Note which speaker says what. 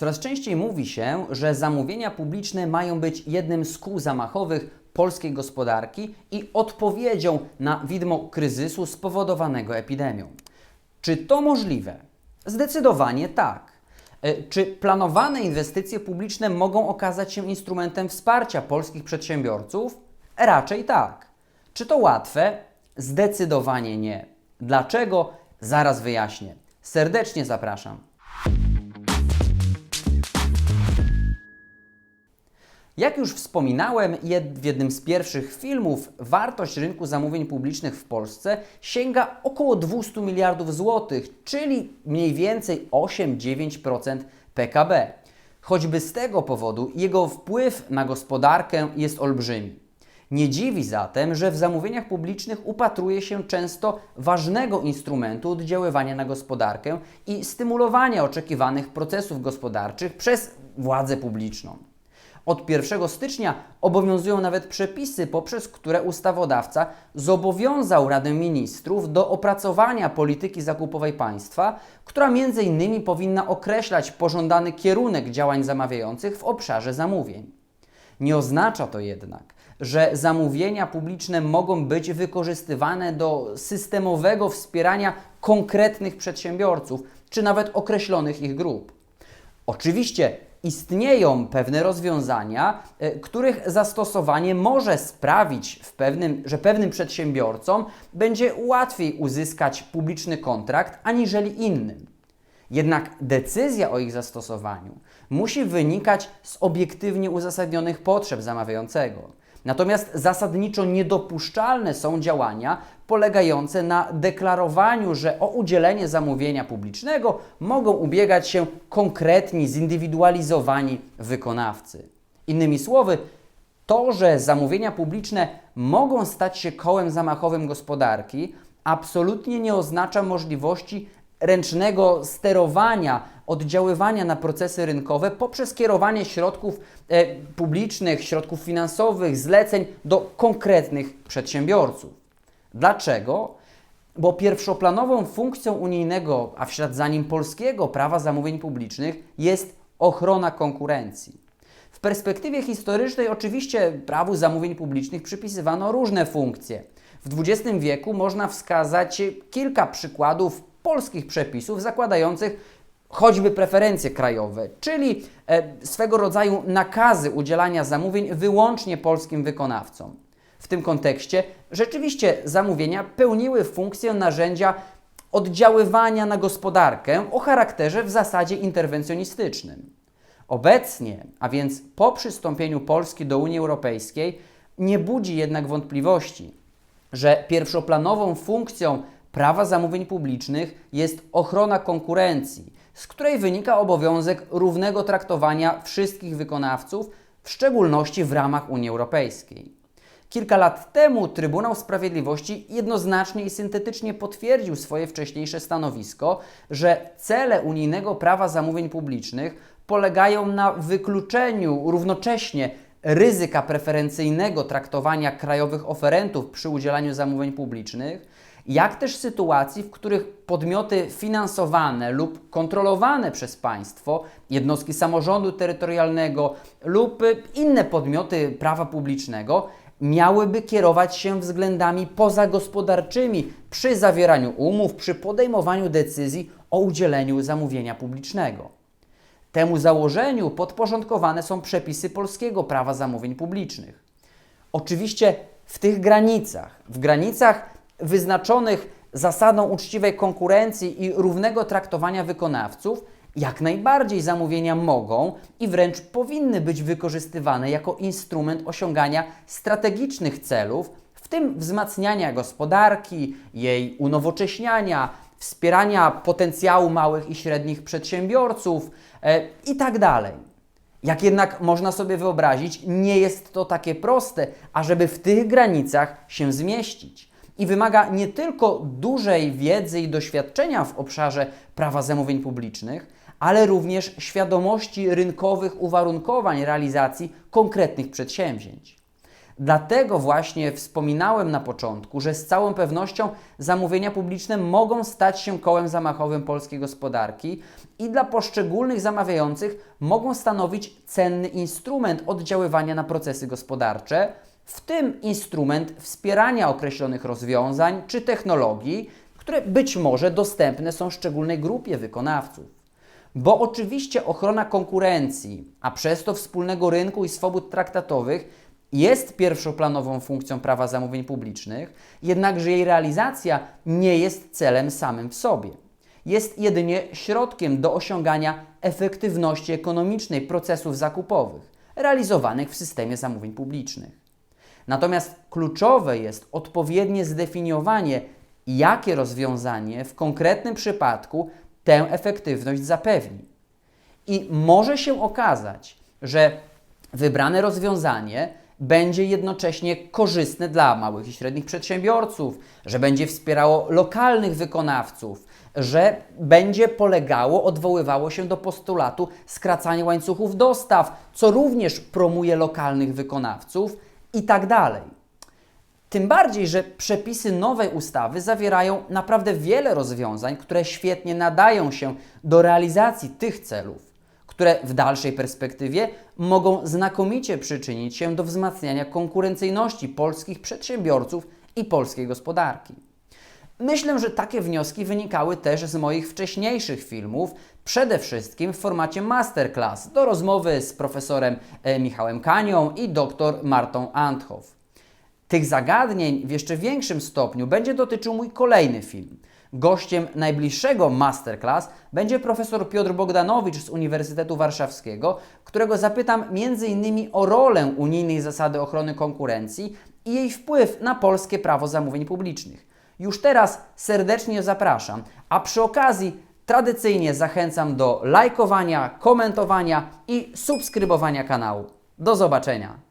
Speaker 1: Coraz częściej mówi się, że zamówienia publiczne mają być jednym z kół zamachowych polskiej gospodarki i odpowiedzią na widmo kryzysu spowodowanego epidemią. Czy to możliwe? Zdecydowanie tak. E, Czy planowane inwestycje publiczne mogą okazać się instrumentem wsparcia polskich przedsiębiorców? Raczej tak. Czy to łatwe? Zdecydowanie nie. Dlaczego? Zaraz wyjaśnię. Serdecznie zapraszam. Jak już wspominałem w jednym z pierwszych filmów, wartość rynku zamówień publicznych w Polsce sięga około 200 miliardów złotych, czyli mniej więcej 8-9% PKB. Choćby z tego powodu jego wpływ na gospodarkę jest olbrzymi. Nie dziwi zatem, że w zamówieniach publicznych upatruje się często ważnego instrumentu oddziaływania na gospodarkę i stymulowania oczekiwanych procesów gospodarczych przez władzę publiczną. Od 1 stycznia obowiązują nawet przepisy, poprzez które ustawodawca zobowiązał Radę Ministrów do opracowania polityki zakupowej państwa, która m.in. powinna określać pożądany kierunek działań zamawiających w obszarze zamówień. Nie oznacza to jednak, że zamówienia publiczne mogą być wykorzystywane do systemowego wspierania konkretnych przedsiębiorców czy nawet określonych ich grup. Oczywiście istnieją pewne rozwiązania, e, których zastosowanie może sprawić, w pewnym, że pewnym przedsiębiorcom będzie łatwiej uzyskać publiczny kontrakt aniżeli innym. Jednak decyzja o ich zastosowaniu musi wynikać z obiektywnie uzasadnionych potrzeb zamawiającego. Natomiast zasadniczo niedopuszczalne są działania polegające na deklarowaniu, że o udzielenie zamówienia publicznego mogą ubiegać się konkretni, zindywidualizowani wykonawcy. Innymi słowy, to, że zamówienia publiczne mogą stać się kołem zamachowym gospodarki, absolutnie nie oznacza możliwości ręcznego sterowania, oddziaływania na procesy rynkowe poprzez kierowanie środków e, publicznych, środków finansowych, zleceń do konkretnych przedsiębiorców. Dlaczego? Bo pierwszoplanową funkcją unijnego, a w ślad za nim polskiego prawa zamówień publicznych jest ochrona konkurencji. W perspektywie historycznej oczywiście prawu zamówień publicznych przypisywano różne funkcje. W XX wieku można wskazać kilka przykładów polskich przepisów zakładających choćby preferencje krajowe, czyli e, swego rodzaju nakazy udzielania zamówień wyłącznie polskim wykonawcom. W tym kontekście rzeczywiście zamówienia pełniły funkcję narzędzia oddziaływania na gospodarkę o charakterze w zasadzie interwencjonistycznym. Obecnie, a więc po przystąpieniu Polski do Unii Europejskiej, nie budzi jednak wątpliwości, że pierwszoplanową funkcją prawa zamówień publicznych jest ochrona konkurencji, z której wynika obowiązek równego traktowania wszystkich wykonawców, w szczególności w ramach Unii Europejskiej. Kilka lat temu Trybunał Sprawiedliwości jednoznacznie i syntetycznie potwierdził swoje wcześniejsze stanowisko, że cele unijnego prawa zamówień publicznych polegają na wykluczeniu równocześnie ryzyka preferencyjnego traktowania krajowych oferentów przy udzielaniu zamówień publicznych, jak też sytuacji, w których podmioty finansowane lub kontrolowane przez państwo, jednostki samorządu terytorialnego lub inne podmioty prawa publicznego miałyby kierować się względami pozagospodarczymi przy zawieraniu umów, przy podejmowaniu decyzji o udzieleniu zamówienia publicznego. Temu założeniu podporządkowane są przepisy polskiego prawa zamówień publicznych. Oczywiście w tych granicach, w granicach wyznaczonych zasadą uczciwej konkurencji i równego traktowania wykonawców, jak najbardziej zamówienia mogą i wręcz powinny być wykorzystywane jako instrument osiągania strategicznych celów, w tym wzmacniania gospodarki, jej unowocześniania, wspierania potencjału małych i średnich przedsiębiorców e, itd. Jak jednak można sobie wyobrazić, nie jest to takie proste, ażeby w tych granicach się zmieścić. I wymaga nie tylko dużej wiedzy i doświadczenia w obszarze prawa zamówień publicznych, ale również świadomości rynkowych uwarunkowań realizacji konkretnych przedsięwzięć. Dlatego właśnie wspominałem na początku, że z całą pewnością zamówienia publiczne mogą stać się kołem zamachowym polskiej gospodarki i dla poszczególnych zamawiających mogą stanowić cenny instrument oddziaływania na procesy gospodarcze, w tym instrument wspierania określonych rozwiązań czy technologii, które być może dostępne są szczególnej grupie wykonawców. Bo oczywiście ochrona konkurencji, a przez to wspólnego rynku i swobód traktatowych jest pierwszoplanową funkcją prawa zamówień publicznych, jednakże jej realizacja nie jest celem samym w sobie. Jest jedynie środkiem do osiągania efektywności ekonomicznej procesów zakupowych realizowanych w systemie zamówień publicznych. Natomiast kluczowe jest odpowiednie zdefiniowanie, jakie rozwiązanie w konkretnym przypadku tę efektywność zapewni. I może się okazać, że wybrane rozwiązanie będzie jednocześnie korzystne dla małych i średnich przedsiębiorców, że będzie wspierało lokalnych wykonawców, że będzie polegało, odwoływało się do postulatu skracania łańcuchów dostaw, co również promuje lokalnych wykonawców i tak dalej. Tym bardziej, że przepisy nowej ustawy zawierają naprawdę wiele rozwiązań, które świetnie nadają się do realizacji tych celów, które w dalszej perspektywie mogą znakomicie przyczynić się do wzmacniania konkurencyjności polskich przedsiębiorców i polskiej gospodarki. Myślę, że takie wnioski wynikały też z moich wcześniejszych filmów, przede wszystkim w formacie masterclass do rozmowy z profesorem e, Michałem Kanią i dr Martą Anthoff. Tych zagadnień w jeszcze większym stopniu będzie dotyczył mój kolejny film. Gościem najbliższego masterclass będzie profesor Piotr Bogdanowicz z Uniwersytetu Warszawskiego, którego zapytam m.in. o rolę unijnej zasady ochrony konkurencji i jej wpływ na polskie prawo zamówień publicznych. Już teraz serdecznie zapraszam, a przy okazji tradycyjnie zachęcam do lajkowania, komentowania i subskrybowania kanału. Do zobaczenia!